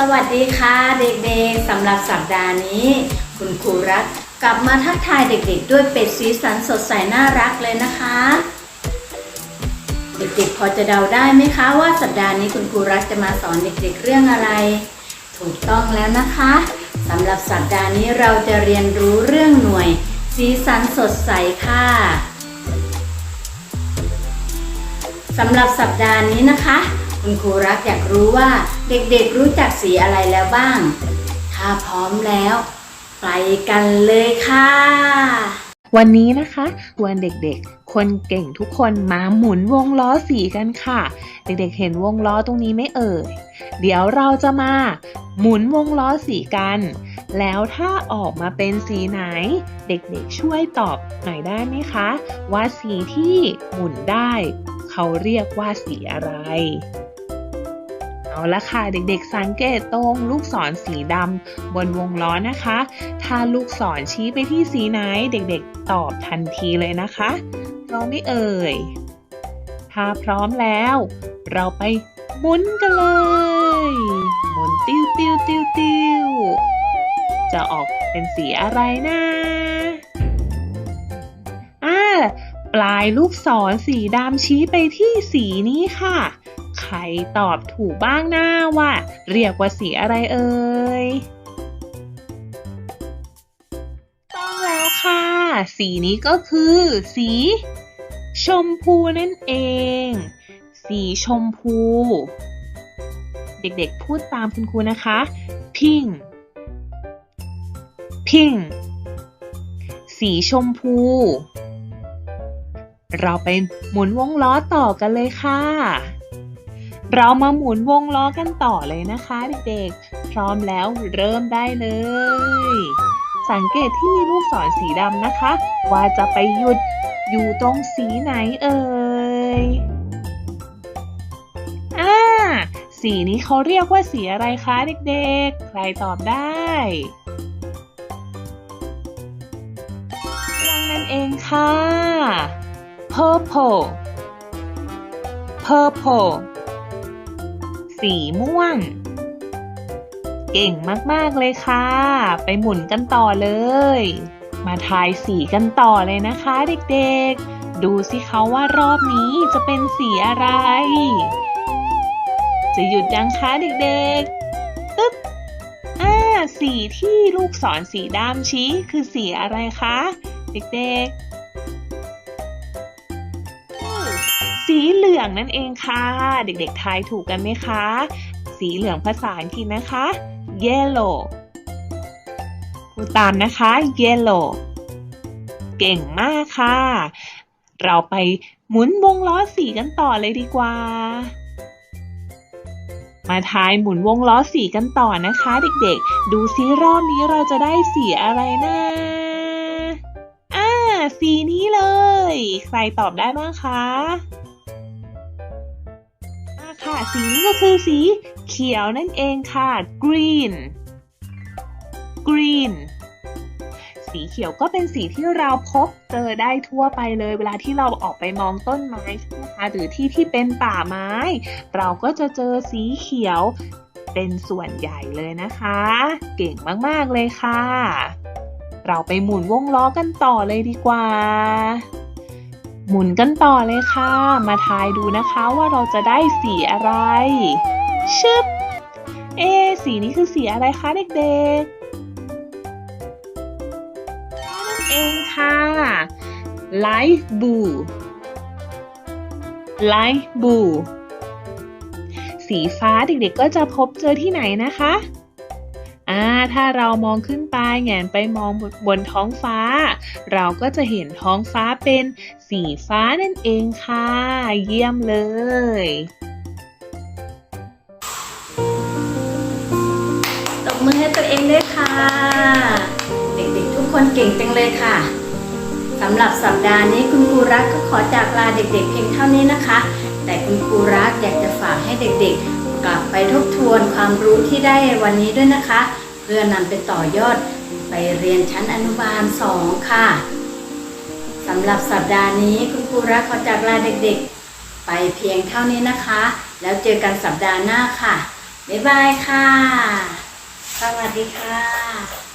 สวัสดีค่ะเด็กๆสำหรับสัปดาห์นี้ คุณครูรักกลับมาทักทายเด็กๆ ด้วยเป็ดสีสันสดใสน่ารักเลยนะคะ เด็กๆพอจะเดาได้ไหมคะว่าสัปดาห์นี้คุณครูรักจะมาสอนเด็กๆเรื่องอะไร ถูกต้องแล้วนะคะสำหรับสัปดาห์นี้เราจะเรียนรู้เรื่องหน่วย สีสันสดใสค่ะสำหรับสัปดาห์นี้นะคะ คุณครูรักอยากรู้ว่าเด็กๆรู้จักสีอะไรแล้วบ้าง ถ้าพร้อมแล้ว ไปกันเลยค่ะ วันนี้นะคะวันเด็กๆ คนเก่งทุกคนมาหมุนวงล้อสีกันค่ะ เด็กๆ เห็นวงล้อตรงนี้ไหม่เอ่ย เดี๋ยวเราจะมาหมุนวงล้อสีกัน แล้วถ้าออกมาเป็นสีไหน เด็กๆช่วยตอบหน่อยได้ไหมคะ ว่าสีที่หมุนได้ เขาเรียกว่าสีอะไร เอาละค่ะเด็กๆสังเกตตรงลูกศรสีดำบนวงล้อนะคะ ถ้าลูกศรชี้ไปที่สีไหนเด็กๆตอบทันทีเลยนะคะพร้อมไม่เอ่ย ถ้าพร้อมแล้ว เราไปหมุนกันเลยหมุนติ้วติ้วติ้วติ้วจะออกเป็นสีอะไรนะอ่าปลายลูกศรสีดำชี้ไปที่สีนี้ค่ะ ใครตอบถูกบ้างหนะว่า เรียกว่าสีอะไรเอ่ยต้องแล้วค่ะ สีนี้ก็คือสี ชมพูนั่นเอง สีชมพู เด็กๆพูดตามคุณครูนะคะ pink pink สีชมพู เราไปหมุนวงล้อต่อกันเลยค่ะ เรามาหมุนวงล้อกันต่อเลยนะคะเด็กๆ พร้อมแล้วเริ่มได้เลย สังเกตที่มีลูกศรสีดำนะคะ ว่าจะไปหยุดอยู่ตรงสีไหนเอ่ยอ่าสีนี้เขาเรียกว่าสีอะไรคะเด็กๆ ใครตอบได้วงนั่นเองค่ะ purple purple สีม่วง เก่งมากๆเลยค่ะ ไปหมุนกันต่อเลย มาทายสีกันต่อเลยนะคะเด็กๆ ดูสิเขาว่ารอบนี้จะเป็นสีอะไร จะหยุดยังคะเด็กๆ ตึ๊บอ่าสีที่ลูกศรสีดำชี้คือสีอะไรคะ เด็กๆ สีเหลืองนั่นเองค่ะ เด็กๆทายถูกกันไหมคะ สีเหลืองภาษาอังกฤษนะคะ yellow พูดตามนะคะ yellow เก่งมากค่ะ เราไปหมุนวงล้อสีกันต่อเลยดีกว่า มาทายหมุนวงล้อสีกันต่อนะคะ เด็กๆ ดูซิรอบนี้เราจะได้สีอะไรนะอ่าสีนี้เลย ใครตอบได้บ้างคะอ่าค่ะ สีนี้ก็คือสีเขียวนั่นเองค่ะ green green สีเขียวก็เป็นสีที่เราพบเจอได้ทั่วไปเลยเวลาที่เราออกไปมองต้นไม้ใช่ไหมคะหรือที่ที่เป็นป่าไม้ เราก็จะเจอสีเขียวเป็นส่วนใหญ่เลยนะคะ เก่งมาก ๆ เลยค่ะ เราไปหมุนวงล้อกันต่อเลยดีกว่า หมุนกันต่อเลยค่ะ มาทายดูนะคะว่าเราจะได้สีอะไร ชึบ เอ สีนี้คือสีอะไรคะเด็กๆนั่นเองค่ะ Light blue Light blue สีฟ้าเด็กๆก็จะพบเจอที่ไหนนะคะ อ่าถ้าเรามองขึ้นไปแงนไปมองบนท้องฟ้า เราก็จะเห็นท้องฟ้าเป็นสีฟ้านั่นเองค่ะ เยี่ยมเลยตบมือให้ตัวเองด้วยค่ะ เด็กๆทุกคนเก่งจังเลยค่ะสำหรับสัปดาห์นี้คุณครูรักก็ขอจากลาเด็กๆเพียงเท่านี้นะคะ แต่คุณครูรักอยากจะฝากให้เด็กๆ กลับไปทบทวนความรู้ที่ได้วันนี้ด้วยนะคะ เพื่อนำไปต่อยอดไปเรียนชั้นอนุบาล 2 ค่ะสำหรับสัปดาห์นี้คุณครูรักขอจากลาเด็กๆ ไปเพียงเท่านี้นะคะ แล้วเจอกันสัปดาห์หน้าค่ะ บ๊ายบายค่ะ สวัสดีค่ะ